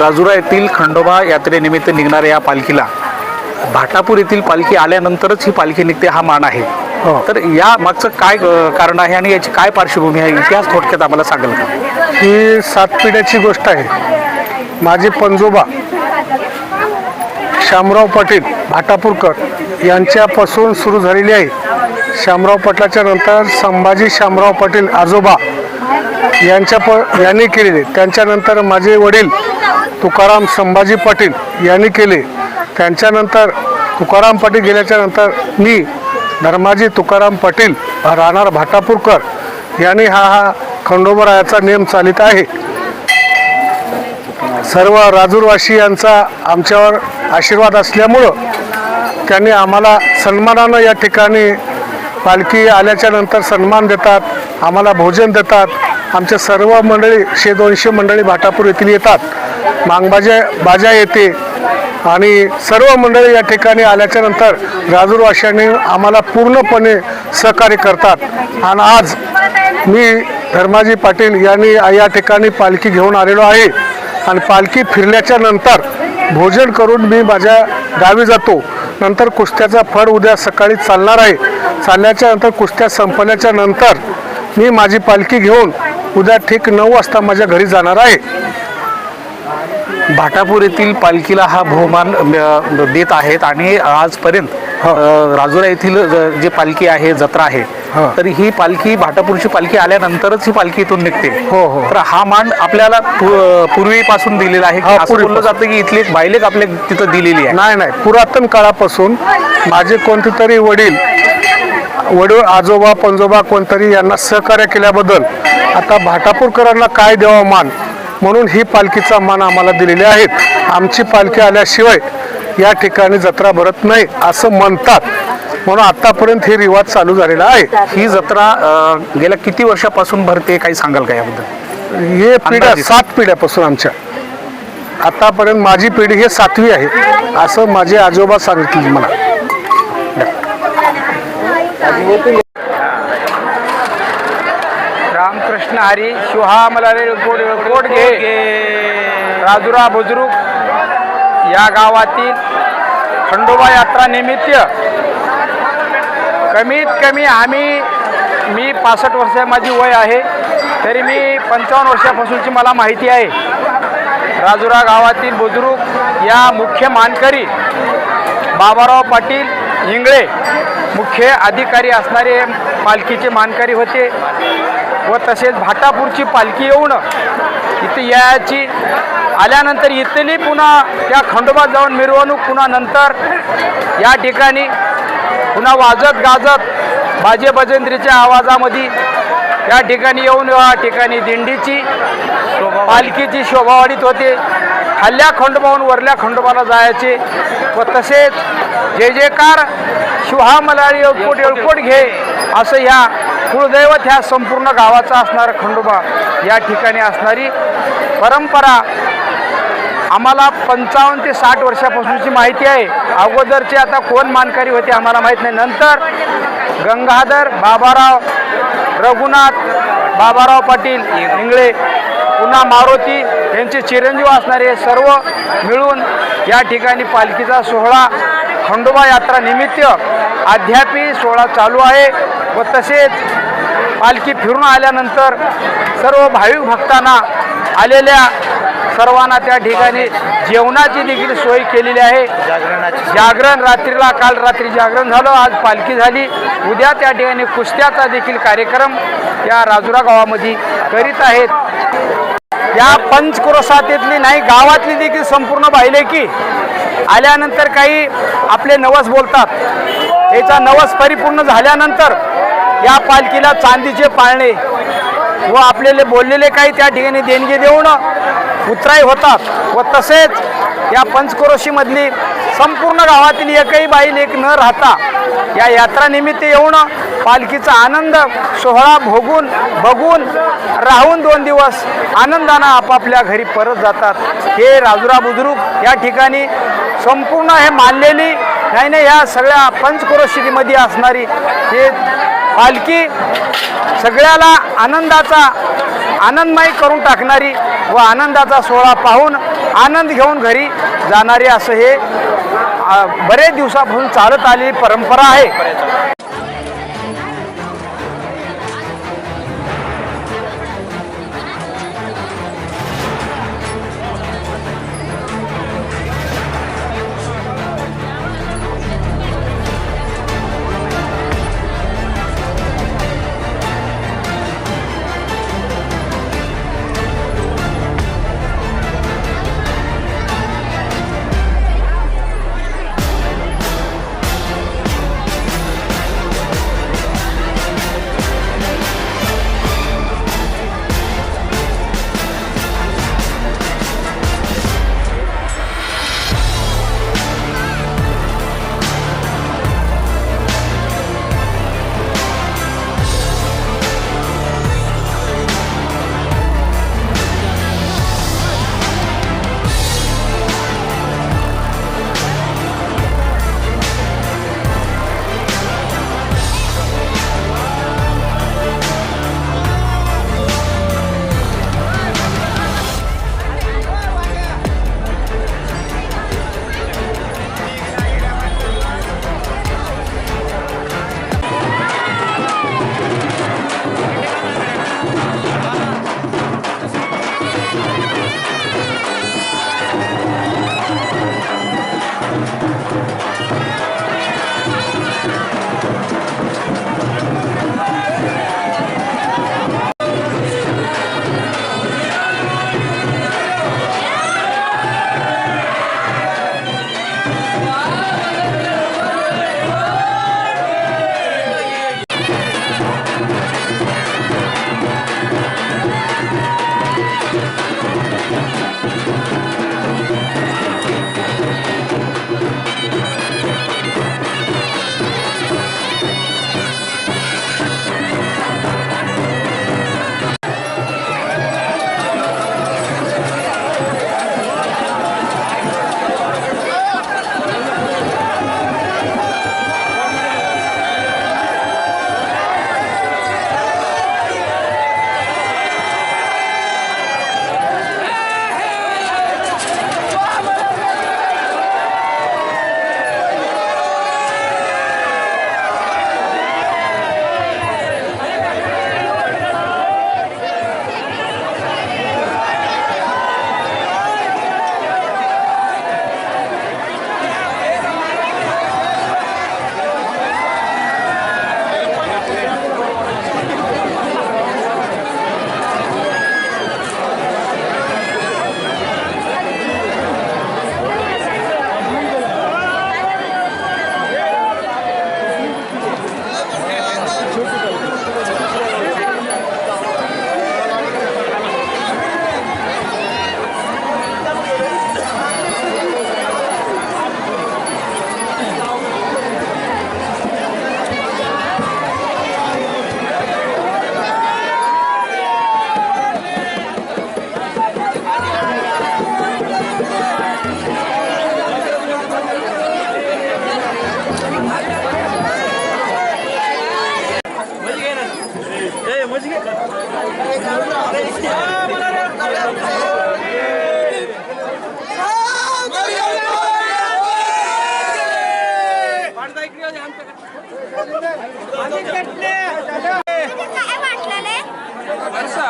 राजुरा येथील खंडोबा यात्रेनिमित्त निघणाऱ्या या पालखीला भाटापूर येथील पालखी आल्यानंतरच ही पालखी निघते हा मान आहे. हो. तर या मागचं काय कारण आहे आणि याची काय पार्श्वभूमी आहे इतिहास थोडक्यात आम्हाला सांगाल का? ही सात पिढ्याची गोष्ट आहे. माझे पंजोबा शामराव पाटील भाटापूरकर यांच्यापासून सुरू झालेली आहे. शामराव पाटलाच्या नंतर संभाजी शामराव पाटील आजोबा यांच्या प यांनी केलेले. त्यांच्यानंतर माझे वडील तुकाराम संभाजी पाटील यांनी केले. त्यांच्यानंतर तुकाराम पाटील गेल्याच्यानंतर मी धर्माजी तुकाराम पाटील राहणार भाटापूरकर यांनी हा हा खंडोबरायाचा नियम चालित आहे. सर्व राजूरवासियांचा आमच्यावर आशीर्वाद असल्यामुळं त्यांनी आम्हाला सन्मानानं या ठिकाणी पालखी आल्याच्यानंतर सन्मान देतात आम्हाला भोजन देतात. आमच्या सर्व मंडळी शे दोनशे मंडळी भाटापूर येथील येतात. मांगबाजा बाजा येते आणि सर्व मंडळी या ठिकाणी आल्याच्यानंतर राजूरवाशांनी आम्हाला पूर्णपणे सहकार्य करतात. आणि आज मी धर्माजी पाटील यांनी या ठिकाणी पालखी घेऊन आलेलो आहे. आणि पालखी फिरल्याच्या नंतर भोजन करून मी माझ्या गावी जातो. नंतर कुस्त्याचा फड उद्या सकाळी चालणार आहे. चालल्याच्या नंतर कुस्त्या संपल्याच्या नंतर मी माझी पालखी घेऊन उद्या ठीक नऊ वाजता माझ्या घरी जाणार आहे भाटापूर येथील पालखीला हा बहुमान देत आहेत आणि आजपर्यंत हो. राजुरा येथील ज- पालखी आहे जत्रा आहे हो. तर ही पालखी भाटापूरची पालखी आल्यानंतरच ही पालखी इथून निघते हो, हो. तर हा मान आपल्याला पूर्वीपासून दिलेला आहे बोललं. जातं की इथली एक बायलेक आपल्या तिथं दिलेली आहे नाही नाही पुरातन काळापासून माझे कोणते तरी वडील वडील आजोबा पंजोबा कोणतरी यांना सहकार्य केल्याबद्दल आता भाटापूरकरांना काय द्यावा मान? म्हणून ही पालखीचा मान आम्हाला दिलेले आहेत. आमची पालखी आल्याशिवाय या ठिकाणी जत्रा भरत नाही असं म्हणतात. म्हणून आतापर्यंत हे रिवाज चालू झालेला आहे. ही जत्रा अ, गेल्या किती वर्षापासून भरते काही सांगाल का याबद्दल? हे पिढ्या अंदाजे. सात पिढ्यापासून आमच्या. आतापर्यंत माझी पिढी हे सातवी आहे असं माझे आजोबा सांगितले मला. रामकृष्ण हरी शिवहा मला कोट घे. राजुरा बुजुर्ग या गावातील खंडोबा यात्रा निमित्त कमीत कमी आम्ही मी पासष्ट वर्ष माझी वय आहे तरी मी पंचावन्न वर्षापासूनची मला माहिती आहे. राजुरा गावातील बुजुर्ग या मुख्य मानकरी बाबाराव पाटील इंगळे. मुख्य अधिकारी असणारे पालखीचे मानकरी होते व तसेच भाटापूरची पालखी येऊन इथे यायची. आल्यानंतर इथली पुन्हा त्या खंडोबात जाऊन मिरवणूक पुन्हा नंतर या ठिकाणी पुन्हा वाजत गाजत बाजे बजेंद्रीच्या आवाजामध्ये या ठिकाणी येऊन या ठिकाणी दिंडीची पालखीची शोभा वाढीत होते. खाल्ल्या खंडोबाहून वरल्या खंडोबाला जायचे. व तसेच जे जेकार शिवहा मलाळी एळकोट एळकोट घे असं ह्या कुळदैवत ह्या संपूर्ण गावाचा असणारा खंडोबा या ठिकाणी असणारी परंपरा आम्हाला पंचावन्न ते साठ वर्षापासूनची माहिती आहे. अगोदरचे आता कोण मानकारी होते आम्हाला माहीत नाही. नंतर गंगाधर बाबाराव रघुनाथ बाबाराव पाटील इंगळे पुन्हा मारुती यांचे चिरंजीव असणारे सर्व मिळून या ठिकाणी पालखीचा सोहळा खंडोबा यात्रा निमित्त अद्यापी सोहळा चालू आहे व तसेच पालखी फिरून आल्यानंतर सर्व भाविक भक्तांना आलेल्या सर्वांना त्या ठिकाणी जेवणाची देखील सोय केलेली आहे. जागरण रात्रीला काल रात्री जागरण झालं आज पालखी झाली. उद्या त्या ठिकाणी कुस्त्याचा देखील कार्यक्रम या राजुरा गावामध्ये करीत आहेत. या पंचक्रोशातीतली नाही गावातली देखील संपूर्ण पाहिले की आल्यानंतर काही आपले नवस बोलतात. याचा नवस परिपूर्ण झाल्यानंतर या पालखीला चांदीचे पाळणे व आपल्याला बोललेले काही त्या ठिकाणी देणगी देऊन उतराई होतात व तसेच या पंचक्रोशीमधली संपूर्ण गावातील एकही बाईल एक न राहता या यात्रानिमित्त येऊन पालखीचा आनंद सोहळा भोगून बघून राहून दोन दिवस आनंदानं आपापल्या घरी परत जातात. हे राजुरा बुजुर्ग या ठिकाणी संपूर्ण हे मानलेली नाही नाही ह्या सगळ्या पंचक्रोशीमध्ये असणारी हे पालखी सगळ्याला आनंदाचा आनंदमय करून टाकणारी व आनंदाचा सोहळा पाहून आनंद घेऊन घरी जाणारी असं हे बरेच दिवसापासून चालत आलेली परंपरा आहे. वर्षा